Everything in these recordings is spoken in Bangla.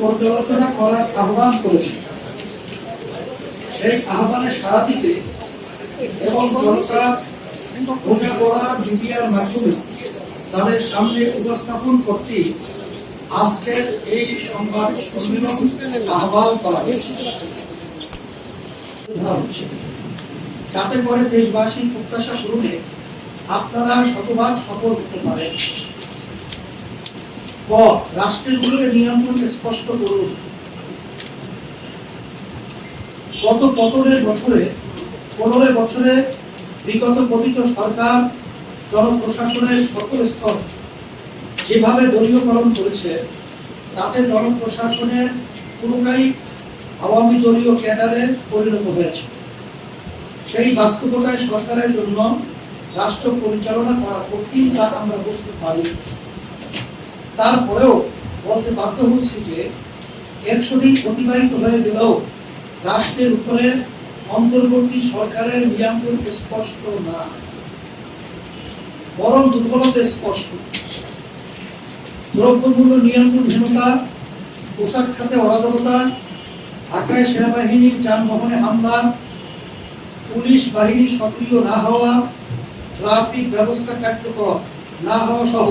পর্যালোচনা করার আহ্বান সেই দিতে এবং সরকার মিডিয়ার মাধ্যমে তাদের সামনে উপস্থাপন করতে আজকের এই সংবাদ সম্মেলন আহ্বান করা হয়েছে। যাতে করে দেশবাসীর প্রত্যাশা পূরণে আপনারা শতভাগ সফল হতে পারেন। ক স্পষ্ট করুন। পতনের বছরে পনেরো বছরে বিগত পতিত সরকার সকল স্তর যেভাবে দলীয়করণ করেছে, তাতে জনপ্রশাসনের পুরোটাই আওয়ামী দলীয় ক্যাডারে পরিণত হয়েছে। সেই বাস্তবতায় সরকারের জন্য রাষ্ট্র পরিচালনা করা কঠিন তা আমরা বুঝতে পারি। তারপরেও বলতে বাধ্য হচ্ছি যে একশো দিন অতিবাহিত হয়ে গেলেও রাষ্ট্রের উপরে অন্তর্বর্তী সরকারের নিয়ন্ত্রণ স্পষ্ট না। বরং দুর্বলতা স্পষ্ট। দ্রব্যমূল্য নিয়ন্ত্রণহীনতা, পোশাক খাতে অরাজকতা, ঢাকায় সেনাবাহিনীর যানবাহনে হামলা, পুলিশ বাহিনী সক্রিয় না হওয়া, ট্রাফিক ব্যবস্থা কার্যকর না হওয়া সহ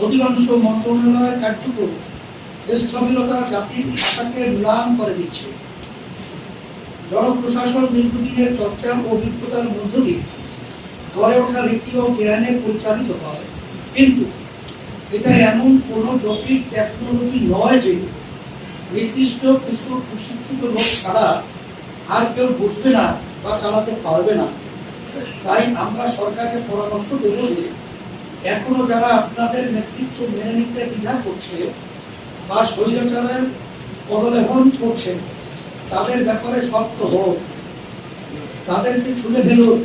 অধিকাংশ মন্ত্রণালয়ের কার্যক্রম স্থবিরতা জাতির ভাষাকে ম্লান করে দিচ্ছে। জনপ্রশাসন দীর্ঘদিনের চর্চা ও অভিজ্ঞতার মধ্য দিয়ে গড়ে ওঠা রীতি ও জ্ঞানে পরিচালিত হয়। কিন্তু এটা এমন কোন জটিল টেকনোলজি নয় যে নির্দিষ্ট কিছু প্রশিক্ষিত লোক ছাড়া আর কেউ বুঝবে না বা চালাতে পারবে না। তাই আমরা সরকারকে পরামর্শ দেব যে এখনও যারা আপনাদের নেতৃত্ব মেনে নিতে দ্বিধা করছে বা স্বৈরাচারের পদলেহন করছে, তাদের ব্যাপারে শক্ত হোক তাদেরকে ছুড়ে ফেলুন।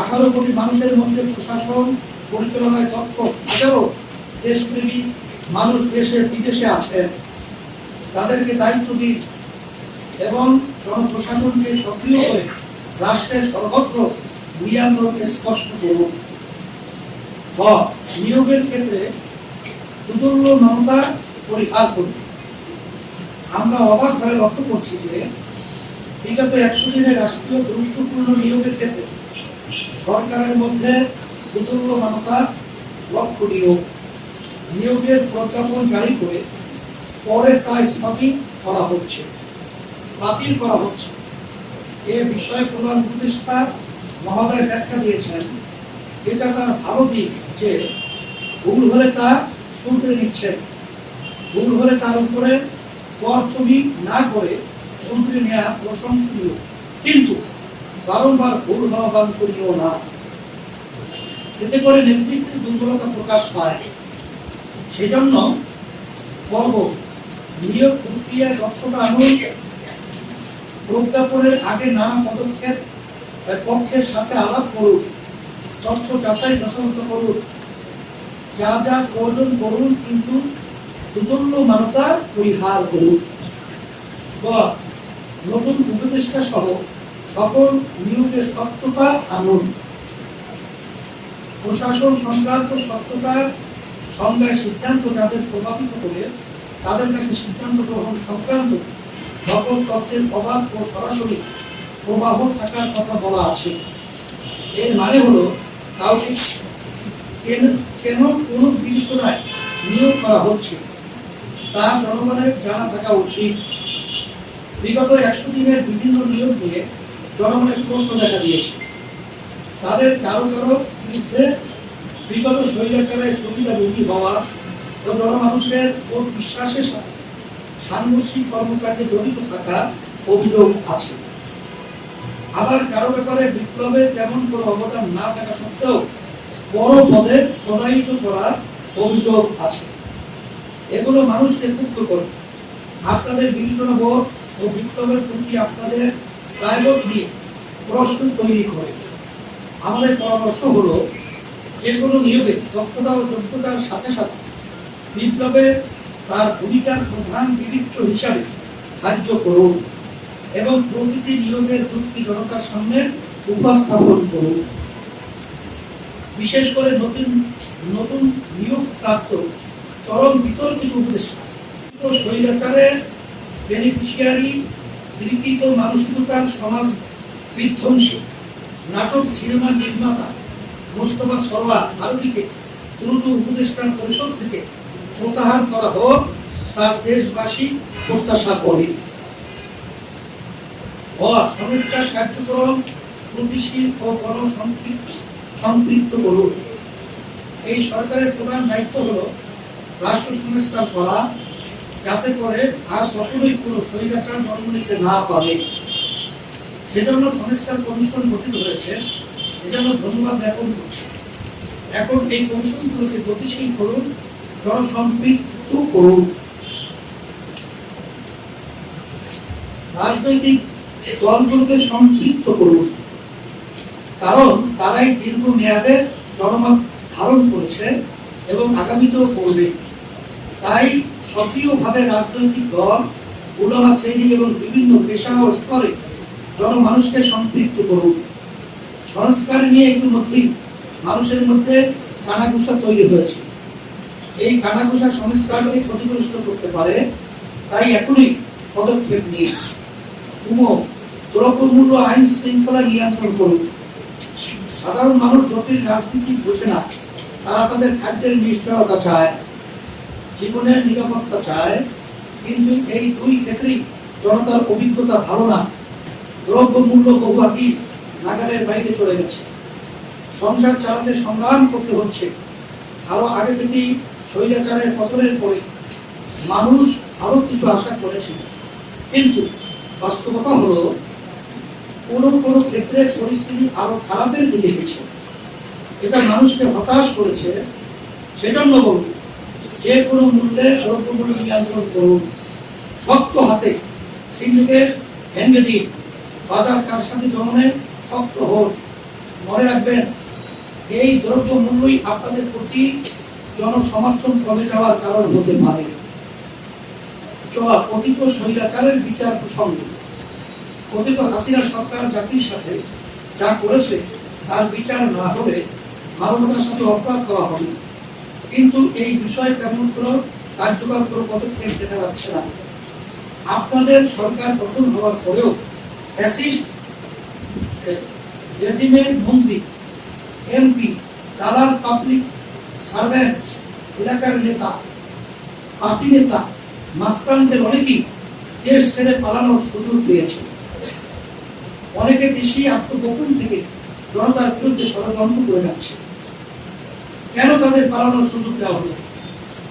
আঠারো কোটি মানুষের মধ্যে প্রশাসন পরিচালনায় দক্ষ এছাড়াও দেশপ্রেমী মানুষ দেশে, বিদেশে আছেন। তাদেরকে দায়িত্ব দিন এবং জনপ্রশাসনকে সক্রিয় করে রাষ্ট্রের সর্বত্র নিয়ন্ত্রণ স্পষ্ট করুন। নিয়োগের ক্ষেত্রে দুদুল্য মমতা পরিহার করুন। আমরা অবাক হয়ে লক্ষ্য করছি যে বিগত একশো দিনের রাষ্ট্রীয় গুরুত্বপূর্ণ নিয়োগের ক্ষেত্রে সরকারের মধ্যে দুদুল্য মানতা লক্ষণীয়। নিয়োগের প্রজ্ঞাপন জারি করে পরে তা স্থগিত করা হচ্ছে, বাতিল করা হচ্ছে। এ বিষয়ে প্রধান উপদেষ্টা মহোদয় ব্যাখ্যা দিয়েছেন। এটা তার ভালো দিক যে ভুল হলে তা শুধরে নিচ্ছেন। ভুল হলে তার উপরে কর্তবি না করে শুধরে নেওয়া প্রশংসনীয়। কিন্তু বারংবার ভুল হওয়া বাঞ্ছনীয় না। এতে করে নেতৃত্বের দুর্বলতা প্রকাশ পায়। সেজন্য পর্ব নিয়োগ প্রক্রিয়ায় দক্ষতা আনুন। প্রজ্ঞাপনের আগে নানা পদক্ষেপ পক্ষের সাথে আলাপ করুন। তথ্য যাচাই যথাযথ করুন। যা যা প্রয়োজন করুন, কিন্তু দুদণ্ড মানতা পরিহার করুন। নতুন উপদেষ্টা সহ সকল নিয়োগের স্বচ্ছতা আনুন। প্রশাসন সংক্রান্ত স্বচ্ছতার সংজ্ঞায় সিদ্ধান্ত যাদের প্রভাবিত করে, তাদের কাছে সিদ্ধান্ত গ্রহণ সংক্রান্ত সকল তথ্যের অবাধ ও সরাসরি প্রবাহ থাকার কথা বলা আছে। এর মানে হলো কাউকে কেন কেন কোনো বিবেচনায় নিয়োগ করা হচ্ছে? তা জনগণের জানা থাকা উচিত। বিগত একশো দিনের বিভিন্ন নিয়োগ নিয়ে জনগণের প্রশ্ন দেখা দিয়েছে। তাদের কারও কারও বিরুদ্ধে বিগত স্বৈরাচারের সুবিধাভোগী হওয়া ও জনমানুষের ও বিশ্বাসের সাথে সাংঘর্ষিক কর্মকাণ্ডে জড়িত থাকা অভিযোগ আছে। আবার কারও ব্যাপারে বিপ্লবের তেমন কোনো অবদান না থাকা সত্ত্বেও বড় পদে পদায়িত করার অভিযোগ আছে। এগুলো মানুষকে মুক্ত করে। আপনাদের বিবেচনা বোধ ও বিপ্লবের প্রতি আপনাদের দায়বোধ নিয়ে প্রশ্ন তৈরি করে। আমাদের পরামর্শ হলো, যে কোনো নিয়োগে দক্ষতা ও যোগ্যতার সাথে সাথে বিপ্লবে তার ভূমিকার প্রধান বিবেচ্য হিসাবে ধার্য করুন। এবং প্রতিটি নিয়োগের যুক্তি জনতার সামনে উপস্থাপন করুন। বিশেষ করে নতুন নতুন নিয়োগ প্রাপ্ত চরম বিতর্কিত উপদেষ্টা। তো স্বৈরাচারের বেনিফিশিয়ারি বিকৃত মানসিকতার সমাজ বিধ্বংসী। নাটক, সিনেমা নির্মাতা মোস্তফা সরওয়ার আরবিকে দ্রুত উপদেষ্টা পরিষদ থেকে প্রত্যাহার করা হোক, তা দেশবাসী প্রত্যাশা করে সংস্কার কার্যক্রম শ্রুতিশীল ও গণসম্পৃক্ত সম্পৃক্ত করুন। এই সরকারের প্রধান দায়িত্ব হলো রাষ্ট্র সংস্কার করা, যাতে করে আর কখনোই কোনো স্বৈরাচার জন্ম নিতে না পারে সেজন্য সংস্কার কমিশন গঠিত হয়েছে। এজন্য ধন্যবাদ জ্ঞাপন করছি। এখন এই কমিশনগুলোকে গতিশীল করুন জনসম্পৃক্ত করুন। রাজনৈতিক দলগুলোকে সম্পৃক্ত করুন কারণ তারাই দীর্ঘ মেয়াদে জনমত ধারণ করেছে এবং আগামীতেও করবে। তাই সক্রিয়ভাবে রাজনৈতিক দল, উলামা শ্রেণি এবং বিভিন্ন পেশা ও স্তরে জনমানুষকে সম্পৃক্ত করুন সংস্কার নিয়ে ইতিমধ্যেই মানুষের মধ্যে কানাঘুষা তৈরি হয়েছে। এই কানাঘুষা সংস্কারকে ক্ষতিগ্রস্ত করতে পারে, তাই এখনই পদক্ষেপ নিয়ে কুমো দ্রব্যমূল্য আইন শৃঙ্খলা নিয়ন্ত্রণ করুন। সাধারণ মানুষ জটিল রাজনীতি বোঝে না, তারা তাদের খাদ্যের নিশ্চয়তা চায়, জীবনের নিরাপত্তা চায়। কিন্তু এই দুই ক্ষেত্রেই জনতার অভিজ্ঞতা ভালো না। দ্রব্য মূল্য বহু আগেই নাগালের বাইরে চলে গেছে। সংসার চালাতে সংগ্রাম করতে হচ্ছে। আরও আগে থেকেই স্বৈরাচারের পতনের পরে মানুষ আরও কিছু আশা করেছিল। কিন্তু বাস্তবতা হলো কোনো কোনো ক্ষেত্রে পরিস্থিতি আরও খারাপের দিকে গেছে। এটা মানুষকে হতাশ করেছে, সেজন্য বলুন যে কোনো মূল্যে দ্রব্যমূল্য নিয়ন্ত্রণ করুন। শক্ত হাতে সিন্ডিকেট ভেঙে দিন। বাজার কারসাজি দমনে শক্ত হোক মনে রাখবেন, এই দ্রব্য মূল্যই আপনাদের প্রতি জনসমর্থন কমে যাওয়ার কারণ হতে পারে। চ পতিত স্বৈরাচারের বিচার প্রসঙ্গে। পতিত হাসিনা সরকার জাতির সাথে যা করেছে, তার বিচার না হলে মানবতার সাথে অপরাধ করা হবে। কিন্তু এই বিষয়ে তেমন কোনো কার্যকর কোনো পদক্ষেপ দেখা যাচ্ছে না। আপনাদের সরকার গঠন হওয়ার পরেও ফ্যাসিস্ট রেজিমের মন্ত্রী, এমপি, দালাল পাবলিক সার্ভেন্ট এলাকার নেতা, পার্টি নেতা, মাস্তানদের অনেকেই দেশ ছেড়ে পালানোর সুযোগ পেয়েছে। অনেকে দেশি আত্মগোপন থেকে জনতার বিরুদ্ধে ষড়যন্ত্র করে যাচ্ছে। কেন তাদের পালানোর সুযোগ দেওয়া হলো?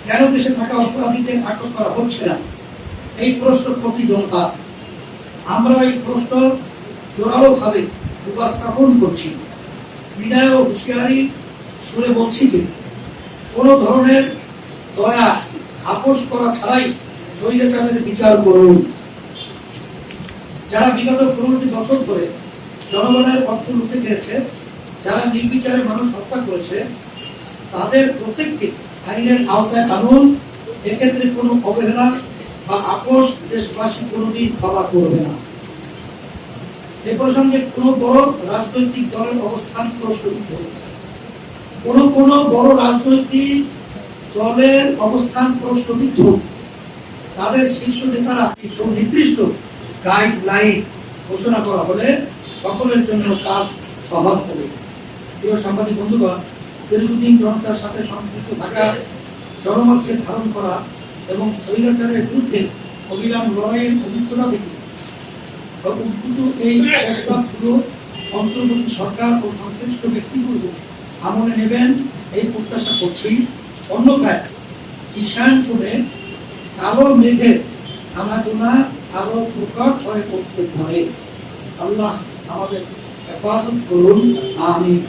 কেন দেশে থাকা অপরাধীদের আটক করা হচ্ছে না? এই প্রশ্ন প্রতি জনতা। আমরা এই প্রশ্ন জোরালো ভাবে উপস্থাপন করছি। বিনয় ও হুঁশিয়ারি সুরে বলছি যে, কোনো ধরনের দয়া আপোষ করা ছাড়াই স্বৈরাচারের বিচার করুন। যারা বিগত পনেরোটি বছর ধরে জনগণের অর্থ লুটে খেয়েছে, যারা নির্বিচারে মানুষ হত্যা করেছে, তাদের প্রত্যেককে আইনের আওতায় আনুন। এক্ষেত্রে কোনো অবহেলা বা আপোষ দেশবাসী কোনোদিন ক্ষমা করবে না। এ প্রসঙ্গে কোনো বড় রাজনৈতিক দলের অবস্থান প্রশ্নবিদ্ধ। কোন কোন বড় রাজনৈতিক দলের অবস্থান প্রশ্নবিদ্ধ। তাদের শীর্ষ নেতারা সুনির্দিষ্ট গাইডলাইন ঘোষণা করা হলে সকলের জন্য কাজ সহজ হবে। প্রিয় সাংবাদিক বন্ধুগণ, দীর্ঘদিন জনতার সাথে সম্পৃক্ত থাকা, জনমতকে ধারণ করা এবং স্বৈরাচারের বিরুদ্ধে অবিরাম লড়াইয়ের অভিজ্ঞতা থেকে উদ্ভূত এই প্রস্তাবগুলো অন্তর্বর্তী সরকার ও সংশ্লিষ্ট ব্যক্তিগুলো আমলে নেবেন, এই প্রত্যাশা করছি। অন্যথায় কিষাণ করে কালো মেঘের আনাগোনা আরও প্রকট হয়ে পড়তে পারে। আল্লাহ আমাদের হেফাজত করুন আমি